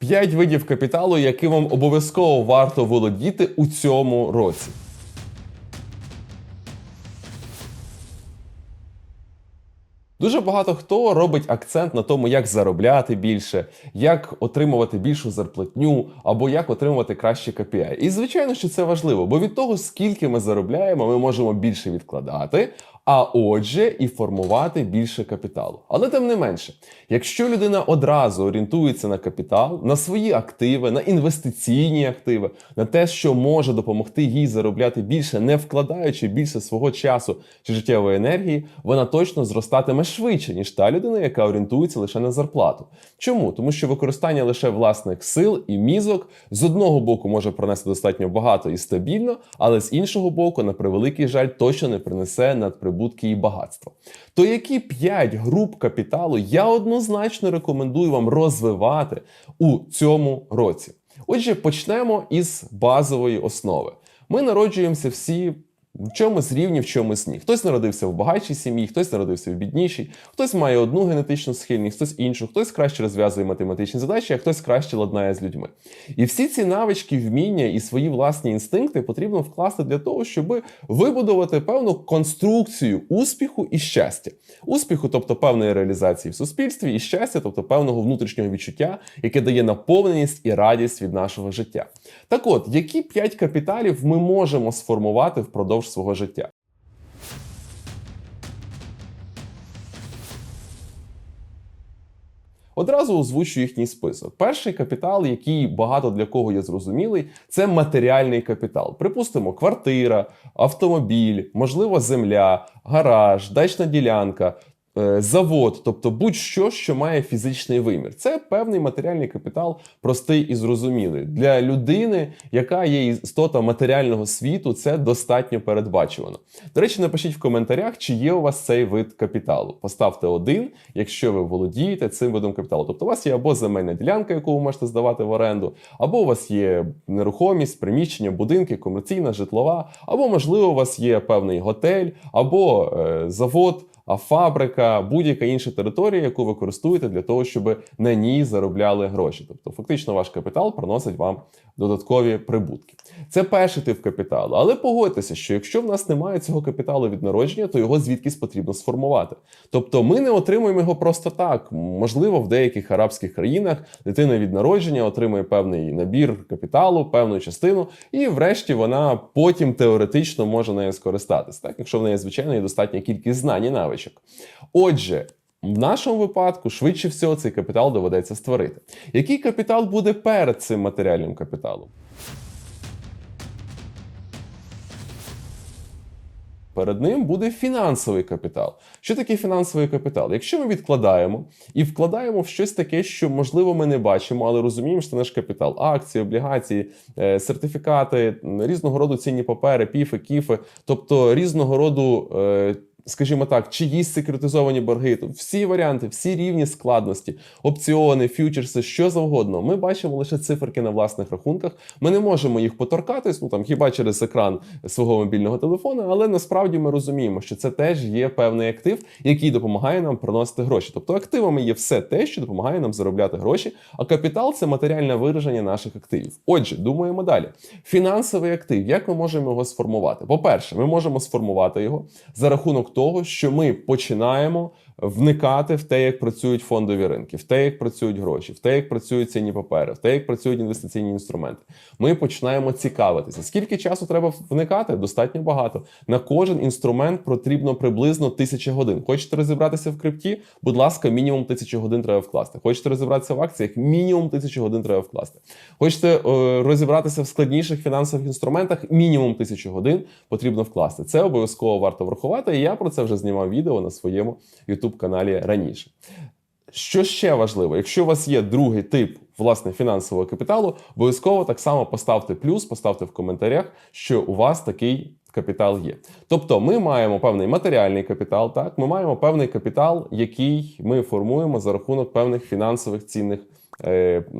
П'ять видів капіталу, яким вам обов'язково варто володіти у цьому році. Дуже багато хто робить акцент на тому, як заробляти більше, як отримувати більшу зарплатню або як отримувати кращі KPI. І звичайно, що це важливо, бо від того, скільки ми заробляємо, ми можемо більше відкладати, а отже, і формувати більше капіталу. Але тим не менше, якщо людина одразу орієнтується на капітал, на свої активи, на інвестиційні активи, на те, що може допомогти їй заробляти більше, не вкладаючи більше свого часу чи життєвої енергії, вона точно зростатиме швидше, ніж та людина, яка орієнтується лише на зарплату. Чому? Тому що використання лише власних сил і мізок з одного боку може принести достатньо багато і стабільно, але з іншого боку, на превеликий жаль, точно не принесе надприбутки і багатство. То які 5 груп капіталу я однозначно рекомендую вам розвивати у цьому році? Отже, почнемо із базової основи. Ми народжуємося всі в чомусь рівні, в чомусь ні. Хтось народився в багатшій сім'ї, хтось народився в біднішій, хтось має одну генетичну схильність, хтось іншу, хтось краще розв'язує математичні задачі, а хтось краще ладнає з людьми. І всі ці навички, вміння і свої власні інстинкти потрібно вкласти для того, щоб вибудувати певну конструкцію успіху і щастя. Успіху, тобто певної реалізації в суспільстві, і щастя, тобто певного внутрішнього відчуття, яке дає наповненість і радість від нашого життя. Так от, які п'ять капіталів ми можемо сформувати впродовж свого життя? Одразу озвучу їхній список. Перший капітал, який багато для кого є зрозумілий, це матеріальний капітал. Припустимо, квартира, автомобіль, можливо, земля, гараж, дачна ділянка. Е, Завод, тобто будь-що, що має фізичний вимір, це певний матеріальний капітал, простий і зрозумілий для людини, яка є істота матеріального світу. Це достатньо передбачувано. До речі, напишіть в коментарях, чи є у вас цей вид капіталу. Поставте один, якщо ви володієте цим видом капіталу. Тобто, у вас є або земельна ділянка, яку ви можете здавати в оренду, або у вас є нерухомість, приміщення, будинки, комерційна, житлова, або можливо у вас є певний готель, або е, завод. А фабрика, будь-яка інша територія, яку ви користуєте для того, щоб на ній заробляли гроші. Тобто, фактично, ваш капітал приносить вам додаткові прибутки. Це перший тип капіталу. Але погодьтеся, що якщо в нас немає цього капіталу від народження, то його звідкись потрібно сформувати. Тобто, ми не отримуємо його просто так. Можливо, в деяких арабських країнах дитина від народження отримує певний набір капіталу, певну частину, і врешті вона потім теоретично може нею скористатись, так якщо в неї звичайно є достатня кількість знань і навичок. Отже. В нашому випадку швидше всього цей капітал доведеться створити. Який капітал буде перед цим матеріальним капіталом? Перед ним буде фінансовий капітал. Що таке фінансовий капітал? Якщо ми відкладаємо і вкладаємо в щось таке, що можливо ми не бачимо, але розуміємо, що це наш капітал: акції, облігації, е, сертифікати, різного роду цінні папери, піфи, кіфи, тобто різного роду. Скажімо так, чиїсь секретизовані борги, то всі варіанти, всі рівні складності, опціони, фьючерси, що завгодно. Ми бачимо лише циферки на власних рахунках. Ми не можемо їх поторкатись, ну там хіба через екран свого мобільного телефона, але насправді ми розуміємо, що це теж є певний актив, який допомагає нам приносити гроші. Тобто активами є все те, що допомагає нам заробляти гроші, а капітал це матеріальне вираження наших активів. Отже, думаємо далі. Фінансовий актив, як ми можемо його сформувати? По-перше, ми можемо сформувати його за рахунок того, що ми починаємо вникати в те, як працюють фондові ринки, в те, як працюють гроші, в те, як працюють цінні папери, в те, як працюють інвестиційні інструменти. Ми починаємо цікавитися. Скільки часу треба вникати? Достатньо багато. На кожен інструмент потрібно приблизно тисяча годин. Хочете розібратися в крипті? Будь ласка, мінімум тисячу годин треба вкласти. Хочете розібратися в акціях? Мінімум тисячу годин треба вкласти. Хочете е, розібратися в складніших фінансових інструментах? Мінімум тисячу годин потрібно вкласти. Це обов'язково варто врахувати. І я про це вже знімав відео на своєму youtube каналі раніше. Що ще важливо, якщо у вас є другий тип власне фінансового капіталу, обов'язково так само поставте плюс, поставте в коментарях, що у вас такий капітал є. Тобто, ми маємо певний матеріальний капітал, так ми маємо певний капітал, який ми формуємо за рахунок певних фінансових цінних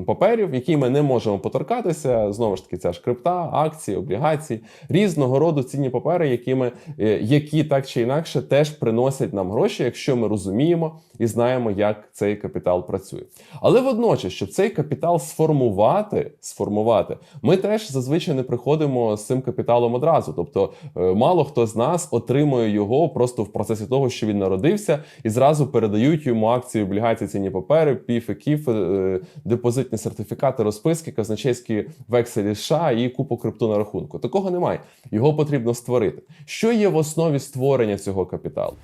паперів, які ми не можемо поторкатися. Знову ж таки, ця ж крипта, акції, облігації, різного роду цінні папери, які, ми, е, які так чи інакше теж приносять нам гроші, якщо ми розуміємо і знаємо, як цей капітал працює. Але водночас, щоб цей капітал сформувати, сформувати, ми теж зазвичай не приходимо з цим капіталом одразу. Тобто, е, мало хто з нас отримує його просто в процесі того, що він народився, і зразу передають йому акції, облігації, цінні папери, піфи, кіфи, е, депозитні сертифікати, розписки, казначейські векселі США і купу крипту на рахунку. Такого немає. Його потрібно створити. Що є в основі створення цього капіталу?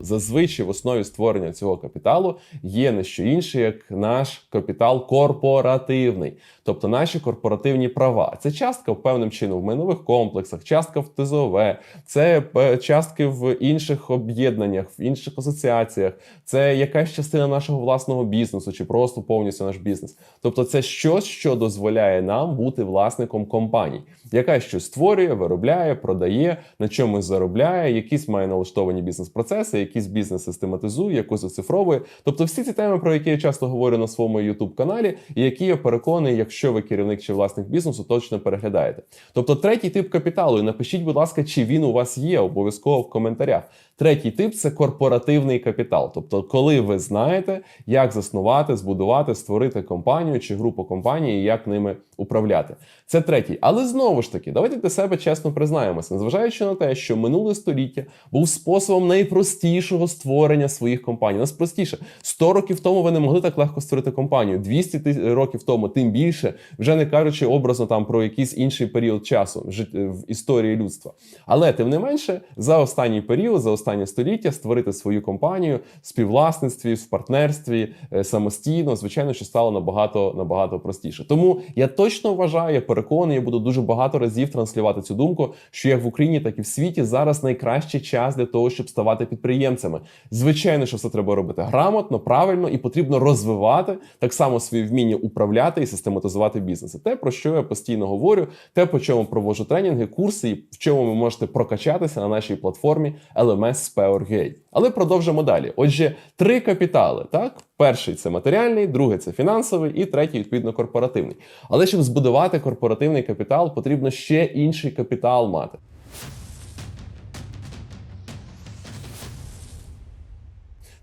Зазвичай в основі створення цього капіталу є не що інше, як наш капітал корпоративний, тобто наші корпоративні права. Це частка в певним чином в майнових комплексах, частка в ТЗОВ, це е, частки в інших об'єднаннях, в інших асоціаціях, це якась частина нашого власного бізнесу, чи просто повністю наш бізнес. Тобто, це щось, що дозволяє нам бути власником компаній, яка щось створює, виробляє, продає, на чомусь заробляє, якісь має налаштовані бізнес-процеси, якийсь бізнес систематизує, якось оцифровує. Тобто, всі ці теми, про які я часто говорю на своєму youtube каналі, і які я переконаний, якщо ви керівник чи власник бізнесу, точно переглядаєте. Тобто, третій тип капіталу, і напишіть, будь ласка, чи він у вас є, обов'язково в коментарях. Третій тип це корпоративний капітал. Тобто, коли ви знаєте, як заснувати, збудувати, створити компанію чи групу компаній, і як ними управляти. Це третій. Але знову ж таки, давайте для себе чесно признаємося, незважаючи на те, що минуле століття був способом найпростішого створення своїх компаній. Нас простіше 100 років тому ви не могли так легко створити компанію. 200 років тому, тим більше, вже не кажучи образно там про якийсь інший період часу в історії людства. Але тим не менше, за останній період, за останнє століття, створити свою компанію в співвласництві, в партнерстві е, самостійно, звичайно, що стало набагато набагато простіше. Тому я точно вважаю, я переконаний, я буду дуже багато разів транслювати цю думку, що як в Україні, так і в світі зараз найкращий час для того, щоб ставати підприємцями. Звичайно, що все треба робити грамотно, правильно і потрібно розвивати так само свої вміння управляти і систематизувати бізнеси. Те, про що я постійно говорю, те, по чому проводжу тренінги, курси, і в чому ви можете прокачатися на нашій платформі LMS Powergate. Але продовжимо далі. Отже, три капітали. Так, перший це матеріальний, другий це фінансовий, і третій, відповідно, корпоративний. Але щоб збудувати корпоративний капітал, потрібно ще інший капітал мати.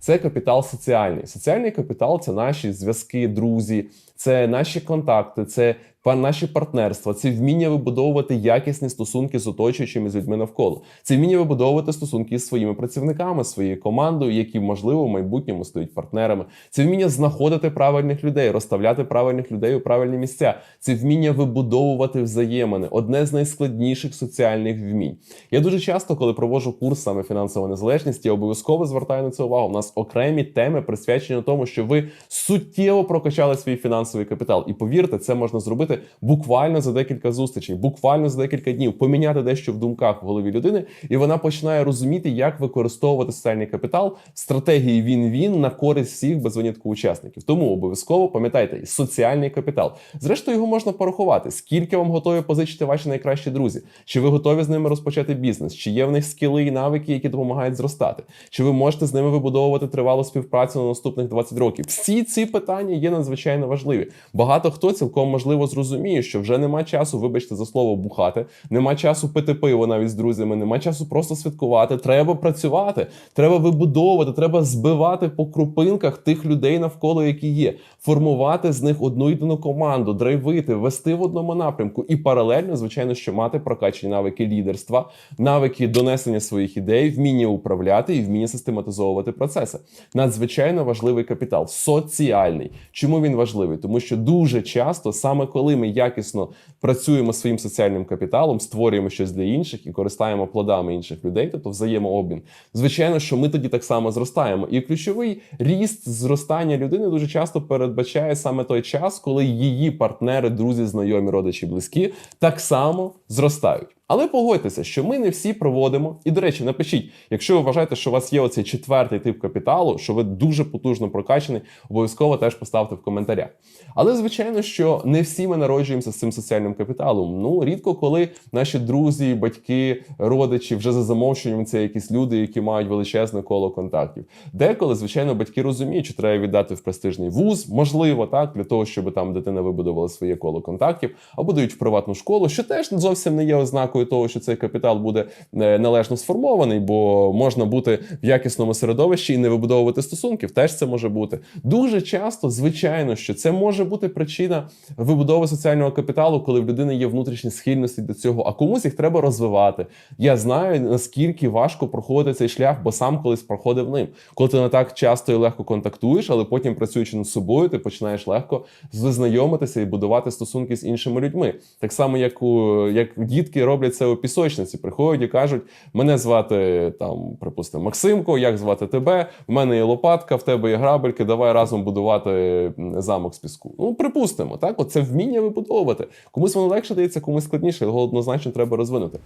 Це капітал соціальний. Соціальний капітал це наші зв'язки, друзі, це наші контакти, це наші партнерства, це вміння вибудовувати якісні стосунки з оточуючими з людьми навколо. Це вміння вибудовувати стосунки з своїми працівниками, своєю командою, які можливо в майбутньому стають партнерами. Це вміння знаходити правильних людей, розставляти правильних людей у правильні місця. Це вміння вибудовувати взаємини одне з найскладніших соціальних вмінь. Я дуже часто, коли проводжу курс саме фінансова незалежність, я обов'язково звертаю на це увагу. У нас окремі теми присвячені тому, що ви суттєво прокачали свій фінансовий капітал. І повірте, це можна зробити буквально за декілька зустрічей, буквально за декілька днів, поміняти дещо в думках в голові людини, і вона починає розуміти, як використовувати соціальний капітал стратегії він-він на користь всіх без винятку учасників. Тому обов'язково пам'ятайте, соціальний капітал. Зрештою, його можна порахувати. Скільки вам готові позичити ваші найкращі друзі? Чи ви готові з ними розпочати бізнес? Чи є в них скіли і навики, які допомагають зростати? Чи ви можете з ними вибудовувати тривалу співпрацю на наступних 20 років? Всі ці питання є надзвичайно важливі. Багато хто цілком можливо зрозуміє, що вже нема часу, вибачте за слово, бухати, нема часу пити пиво навіть з друзями, нема часу просто святкувати. Треба працювати, треба вибудовувати, треба збивати по крупинках тих людей навколо, які є, формувати з них одну єдину команду, драйвити, вести в одному напрямку і паралельно, звичайно, що мати прокачані навики лідерства, навики донесення своїх ідей, вміння управляти і вміння систематизовувати процеси. Надзвичайно важливий капітал соціальний. Чому він важливий? Тому що дуже часто, саме коли ми якісно працюємо своїм соціальним капіталом, створюємо щось для інших і користаємо плодами інших людей, тобто взаємообмін. Звичайно, що ми тоді так само зростаємо. І ключовий ріст зростання людини дуже часто передбачає саме той час, коли її партнери, друзі, знайомі, родичі, близькі так само зростають. Але погодьтеся, що ми не всі проводимо. І, до речі, напишіть, якщо ви вважаєте, що у вас є оцей четвертий тип капіталу, що ви дуже потужно прокачаний, обов'язково теж поставте в коментарях. Але звичайно, що не всі ми народжуємося з цим соціальним капіталом. Ну рідко коли наші друзі, батьки, родичі вже за замовчуванням це якісь люди, які мають величезне коло контактів. Деколи, звичайно, батьки розуміють, що треба віддати в престижний вуз, можливо, так для того, щоб там дитина вибудувала своє коло контактів, або дають в приватну школу, що теж зовсім не є ознакою того, що цей капітал буде е, належно сформований, бо можна бути в якісному середовищі і не вибудовувати стосунків. Теж це може бути дуже часто. Звичайно, що це може бути причина вибудови соціального капіталу, коли в людини є внутрішні схильності до цього, а комусь їх треба розвивати. Я знаю наскільки важко проходити цей шлях, бо сам колись проходив ним. Коли ти не так часто і легко контактуєш, але потім працюючи над собою, ти починаєш легко знайомитися і будувати стосунки з іншими людьми. Так само, як у як дітки роблять це у пісочниці, приходять і кажуть: мене звати там, припустимо, Максимко, як звати тебе? В мене є лопатка, в тебе є грабельки. Давай разом будувати замок з піску. Ну, припустимо, так, оце вміння вибудовувати. Комусь воно легше дається, комусь складніше. Його однозначно треба розвинути.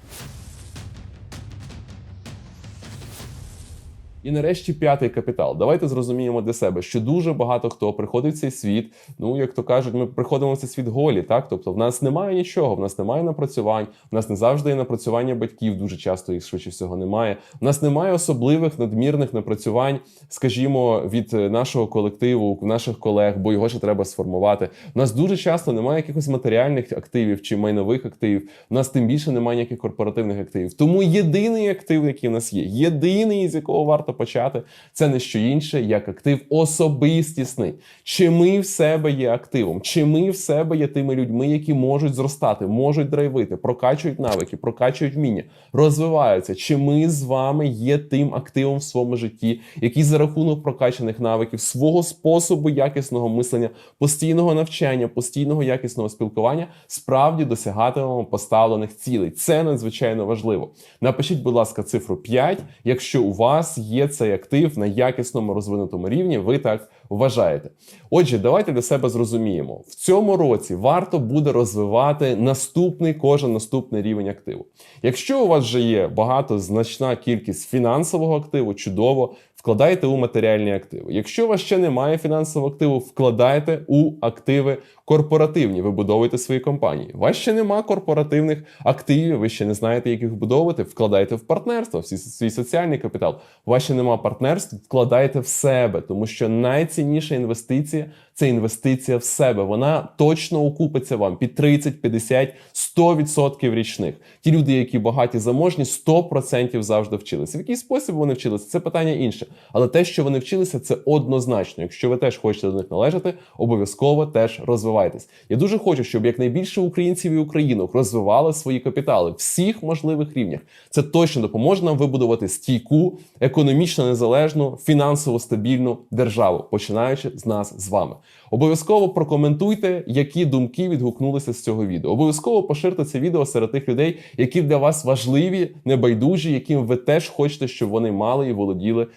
І нарешті п'ятий капітал. Давайте зрозуміємо для себе, що дуже багато хто приходить в цей світ. Ну як то кажуть, ми приходимо в цей світ голі, так тобто в нас немає нічого, в нас немає напрацювань, в нас не завжди є напрацювання батьків. Дуже часто їх швидше всього немає. В нас немає особливих надмірних напрацювань, скажімо, від нашого колективу, наших колег, бо його ще треба сформувати. У нас дуже часто немає якихось матеріальних активів чи майнових активів. У нас тим більше немає ніяких корпоративних активів. Тому єдиний актив, який в нас є, єдиний з якого варто почати, це не що інше, як актив особистісний. Чи ми в себе є активом, чи ми в себе є тими людьми, які можуть зростати, можуть драйвити, прокачують навики, прокачують вміння, розвиваються. Чи ми з вами є тим активом в своєму житті, який за рахунок прокачаних навиків, свого способу якісного мислення, постійного навчання, постійного якісного спілкування справді досягатимемо поставлених цілей. Це надзвичайно важливо. Напишіть, будь ласка, цифру 5, якщо у вас є цей актив на якісному розвинутому рівні, ви так вважаєте. Отже, давайте для себе зрозуміємо, в цьому році варто буде розвивати наступний кожен наступний рівень активу. Якщо у вас вже є багато значна кількість фінансового активу, чудово. Вкладайте у матеріальні активи. Якщо у вас ще немає фінансового активу, вкладайте у активи корпоративні, вибудовуйте свої компанії. У вас ще нема корпоративних активів, ви ще не знаєте, як їх вбудовувати, вкладайте в партнерство, в свій- соціальний капітал. У вас ще нема партнерств, вкладайте в себе, тому що найцінніша інвестиція це інвестиція в себе. Вона точно окупиться вам під 30, 50, 100% річних. Ті люди, які багаті заможні, 100% завжди вчилися. В який спосіб вони вчилися? Це питання інше. Але те, що вони вчилися, це однозначно. Якщо ви теж хочете до них належати, обов'язково теж розвивайтесь. Я дуже хочу, щоб якнайбільше українців і українок розвивали свої капітали всіх можливих рівнях. Це точно допоможе нам вибудувати стійку, економічно незалежну, фінансово стабільну державу, починаючи з нас з вами. Обов'язково прокоментуйте, які думки відгукнулися з цього відео. Обов'язково поширте це відео серед тих людей, які для вас важливі, небайдужі, яким ви теж хочете, щоб вони мали і володіли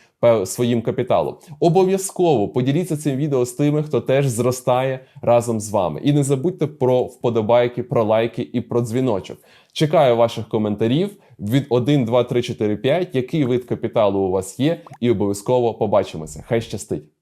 своїм капіталом. Обов'язково поділіться цим відео з тими, хто теж зростає разом з вами. І не забудьте про вподобайки, про лайки і про дзвіночок. Чекаю ваших коментарів від 1, 2, 3, 4, 5, який вид капіталу у вас є, і обов'язково побачимося. Хай щастить!